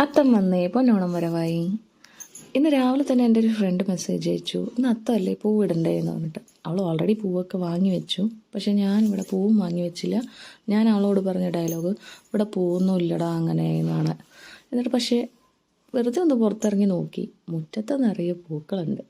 അത്തം വന്നേ പൊന്നോണം വരവായി. ഇന്ന് രാവിലെ തന്നെ എന്റെ ഒരു ഫ്രണ്ട് മെസ്സേജ് അയച്ചു. ഇന്ന് അത്തമല്ലേ പൂവ് ഇടണ്ടേ എന്ന് പറഞ്ഞിട്ട്. അവൾ ഓൾറെഡി പൂവൊക്കെ വാങ്ങി വെച്ചു. പക്ഷെ ഞാൻ ഇവിടെ പൂവും വാങ്ങി വെച്ചില്ല. ഞാൻ അവളോട് പറഞ്ഞ ഡയലോഗ് ഇവിടെ പൂവൊന്നും ഇല്ലടാ അങ്ങനെ എന്നാണ്. എന്നിട്ട് പക്ഷേ വെറുതെ ഒന്ന് പുറത്തിറങ്ങി നോക്കി. മുറ്റത്ത് നിറയെ പൂക്കളുണ്ട്.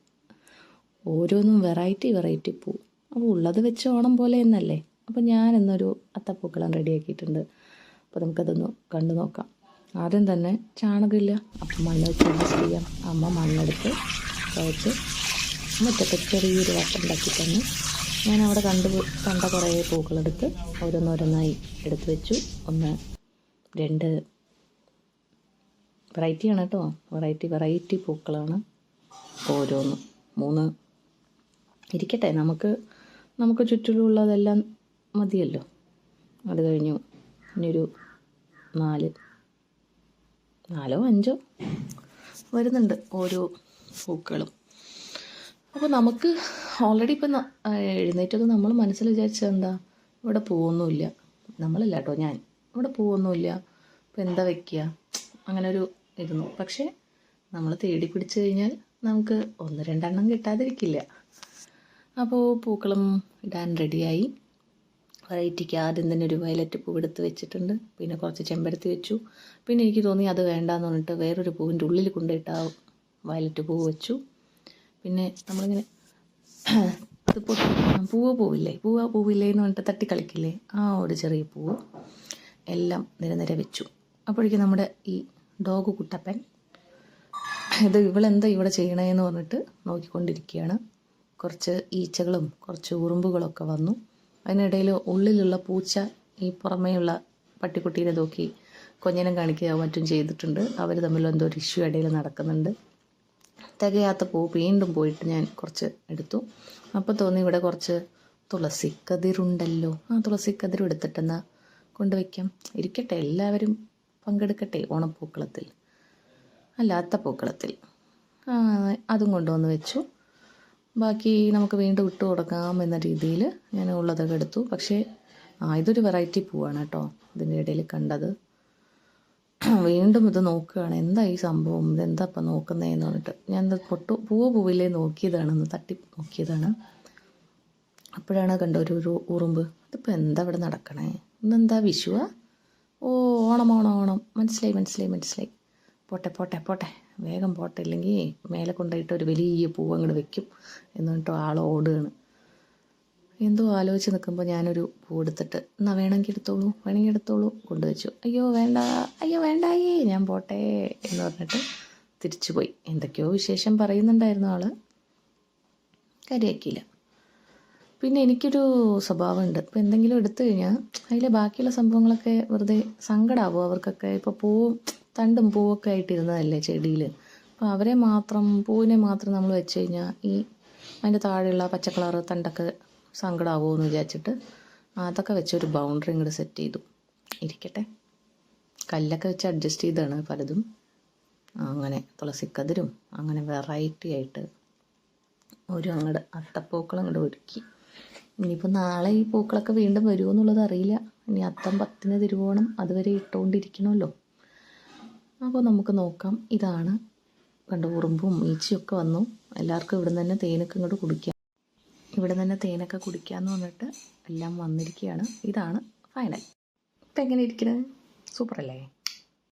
ഓരോന്നും വെറൈറ്റി വെറൈറ്റി പൂ. അപ്പോൾ ഉള്ളത് വെച്ച് ഓണം പോലെ എന്നല്ലേ? അപ്പോൾ ഞാൻ ഇന്നൊരു അത്തപ്പൂക്കളം റെഡിയാക്കിയിട്ടുണ്ട് അപ്പോൾ നമുക്കതൊന്ന് കണ്ടു നോക്കാം. ആദ്യം തന്നെ ചാണകമില്ല. അപ്പം മണ്ണ് വെച്ച് അഡ്ജസ്റ്റ് ചെയ്യാം. അമ്മ മണ്ണെടുത്ത് കുഴച്ച് മുറ്റത്ത് ചെറിയൊരു വട്ടം ഉണ്ടാക്കി തന്നു ഞാൻ അവിടെ കണ്ടു കണ്ട കുറേ പൂക്കളെടുത്ത് ഓരോന്നോരോന്നായി എടുത്തു വെച്ചു. ഒന്ന് രണ്ട്. വെറൈറ്റിയാണ് കേട്ടോ. വെറൈറ്റി വെറൈറ്റി പൂക്കളാണ് ഓരോന്ന്. മൂന്ന്. ഇരിക്കട്ടെ നമുക്ക് നമുക്ക് ചുറ്റിലുള്ളതെല്ലാം മതിയല്ലോ. അത് കഴിഞ്ഞു. ഇനിയൊരു നാല്. നാലോ അഞ്ചോ വരുന്നുണ്ട് ഓരോ പൂക്കളും. അപ്പോൾ നമുക്ക് ഓൾറെഡി ഇപ്പം എഴുന്നേറ്റത് നമ്മൾ മനസ്സിൽ വിചാരിച്ചത് എന്താ? ഇവിടെ പൂവൊന്നുമില്ല. നമ്മളല്ല കേട്ടോ ഞാൻ. ഇവിടെ പൂവൊന്നുമില്ല. ഇപ്പം എന്താ വയ്ക്കുക അങ്ങനെ ഒരു ഇരുന്നു പക്ഷേ നമ്മൾ തേടി പിടിച്ചു കഴിഞ്ഞാൽ നമുക്ക് ഒന്ന് രണ്ടെണ്ണം കിട്ടാതിരിക്കില്ല. അപ്പോൾ പൂക്കളും ഇടാൻ റെഡിയായി വെറൈറ്റിക്ക് ആദ്യം തന്നെ ഒരു വയലറ്റ് പൂവ് എടുത്ത് വെച്ചിട്ടുണ്ട്. പിന്നെ കുറച്ച് ചെമ്പരത്തി വെച്ചു. പിന്നെ എനിക്ക് തോന്നി അത് വേണ്ടാന്ന് പറഞ്ഞിട്ട് വേറൊരു പൂവിന്റെ ഉള്ളിൽ കൊണ്ടിട്ട് ആ വയലറ്റ് പൂവ് വെച്ചു. പിന്നെ നമ്മളിങ്ങനെ ഇത് പൂവ് പൂവില്ലേ? പൂവ് പൂവില്ലേ എന്ന് പറഞ്ഞിട്ട് തട്ടി കളിക്കില്ലേ ആ ഒരു ചെറിയ പൂവ് എല്ലാം നിരനിര വെച്ചു. അപ്പോഴേക്കും നമ്മുടെ ഈ ഡോഗ് കുട്ടപ്പൻ ഇത് ഇവളെന്താ ഇവിടെ ചെയ്യണേന്ന് പറഞ്ഞിട്ട് നോക്കിക്കൊണ്ടിരിക്കുകയാണ്. കുറച്ച് ഈച്ചകളും കുറച്ച് ഉറുമ്പുകളൊക്കെ വന്നു. അതിനിടയിൽ ഉള്ളിലുള്ള പൂച്ച ഈ പുറമേയുള്ള പട്ടിക്കുട്ടീനെ നോക്കി കൊഞ്ഞനം കാണിക്കുക മറ്റും ചെയ്തിട്ടുണ്ട്. അവർ തമ്മിൽ എന്തോ ഒരു ഇഷ്യൂ ഇടയിൽ നടക്കുന്നുണ്ട്. തികയാത്ത പൂ വീണ്ടും പോയിട്ട് ഞാൻ കുറച്ച് എടുത്തു. അപ്പോൾ തോന്നി ഇവിടെ കുറച്ച് തുളസി കതിരുണ്ടല്ലോ ആ തുളസി കതിരും എടുത്തിട്ടെന്നാ കൊണ്ടുവയ്ക്കാം. ഇരിക്കട്ടെ എല്ലാവരും പങ്കെടുക്കട്ടെ ഓണപ്പൂക്കളത്തിൽ. അല്ലാത്ത പൂക്കളത്തിൽ. അതും കൊണ്ടുവന്ന് വെച്ചു. ബാക്കി നമുക്ക് വീണ്ടും ഇട്ട് കൊടുക്കാം എന്ന രീതിയിൽ ഞാൻ ഉള്ളതൊക്കെ എടുത്തു. പക്ഷേ ആ ഇതൊരു വെറൈറ്റി പൂവാണ് കേട്ടോ ഇതിന്റെ ഇടയിൽ കണ്ടത്. വീണ്ടും ഇത് നോക്കുകയാണ് എന്താ ഈ സംഭവം ഇതെന്താ ഇപ്പം നോക്കുന്നതെന്ന് പറഞ്ഞിട്ട്. ഞാൻ പൊട്ടു പൂവ് പൂവില്ലേ നോക്കിയതാണെന്ന് തട്ടി നോക്കിയതാണ്. അപ്പോഴാണ് കണ്ട ഒരു ഒരു ഉറുമ്പ്. ഇതിപ്പോൾ എന്താ ഇവിടെ നടക്കണേ? ഇന്നെന്താ വിഷുവാ? ഓ ഓണം ഓണം ഓണം. മനസ്സിലായി മനസ്സിലായി മനസ്സിലായി. പോട്ടെ പോട്ടെ പോട്ടെ. വേഗം പോട്ടെ ഇല്ലെങ്കിൽ മേലെ കൊണ്ടുപോയിട്ട് ഒരു വലിയ പൂവ് അങ്ങോട്ട് വെക്കും. എന്നിട്ട് ആൾ ഓടുകയാണ്. എന്തോ ആലോചിച്ച് നിൽക്കുമ്പോൾ ഞാനൊരു പൂ എടുത്തിട്ട് എന്നാ വേണമെങ്കിൽ എടുത്തോളൂ വേണമെങ്കിൽ എടുത്തോളൂ കൊണ്ടുവച്ചു. അയ്യോ വേണ്ട അയ്യോ വേണ്ടായേ ഞാൻ പോട്ടെ എന്ന് പറഞ്ഞിട്ട് തിരിച്ചു പോയി എന്തൊക്കെയോ വിശേഷം പറയുന്നുണ്ടായിരുന്നു ആൾ കാര്യമാക്കിയില്ല പിന്നെ എനിക്കൊരു സ്വഭാവമുണ്ട്. ഇപ്പോൾ എന്തെങ്കിലും എടുത്തു കഴിഞ്ഞാൽ അതിലെ ബാക്കിയുള്ള സംഭവങ്ങളൊക്കെ വെറുതെ സങ്കടമാവും അവർക്കൊക്കെ? ഇപ്പോൾ പൂവും തണ്ടും പൂവൊക്കെ ആയിട്ടിരുന്നതല്ലേ ചെടിയിൽ അപ്പോൾ അവരെ മാത്രം പൂവിനെ മാത്രം നമ്മൾ വെച്ച് കഴിഞ്ഞാൽ ഈ അതിന്റെ താഴെയുള്ള പച്ച തണ്ടൊക്കെ സങ്കടമാകുമെന്ന് വിചാരിച്ചിട്ട് അതൊക്കെ വെച്ച് ഒരു ബൗണ്ടറി ഇങ്ങോട്ട് സെറ്റ് ചെയ്തു. ഇരിക്കട്ടെ. കല്ലൊക്കെ വെച്ച് അഡ്ജസ്റ്റ് ചെയ്താണ് പലതും. അങ്ങനെ തുളസിക്കതിരും അങ്ങനെ വെറൈറ്റി ആയിട്ട് ഒരു അങ്ങോട്ട് അത്തപ്പൂക്കൾ അങ്ങോട്ട് ഒരുക്കി. ഇനിയിപ്പോൾ നാളെ ഈ പൂക്കളൊക്കെ വീണ്ടും വരുമോ എന്നുള്ളത് അറിയില്ല. ഇനി അത്തം പത്തിന് തിരുവോണം അതുവരെ ഇട്ടുകൊണ്ടിരിക്കണമല്ലോ അപ്പോൾ നമുക്ക് നോക്കാം. ഇതാണ് കണ്ട് ഉറുമ്പും ഈച്ചയൊക്കെ വന്നു. എല്ലാവർക്കും ഇവിടെ തന്നെ തേനൊക്കെ ഇങ്ങോട്ട് കുടിക്കാം. ഇവിടെ തന്നെ തേനൊക്കെ കുടിക്കാമെന്ന് പറഞ്ഞിട്ട് എല്ലാം വന്നിരിക്കുകയാണ്. ഇതാണ് ഫൈനൽ ഇപ്പം എങ്ങനെ ഇരിക്കുന്നത് സൂപ്പറല്ലേ?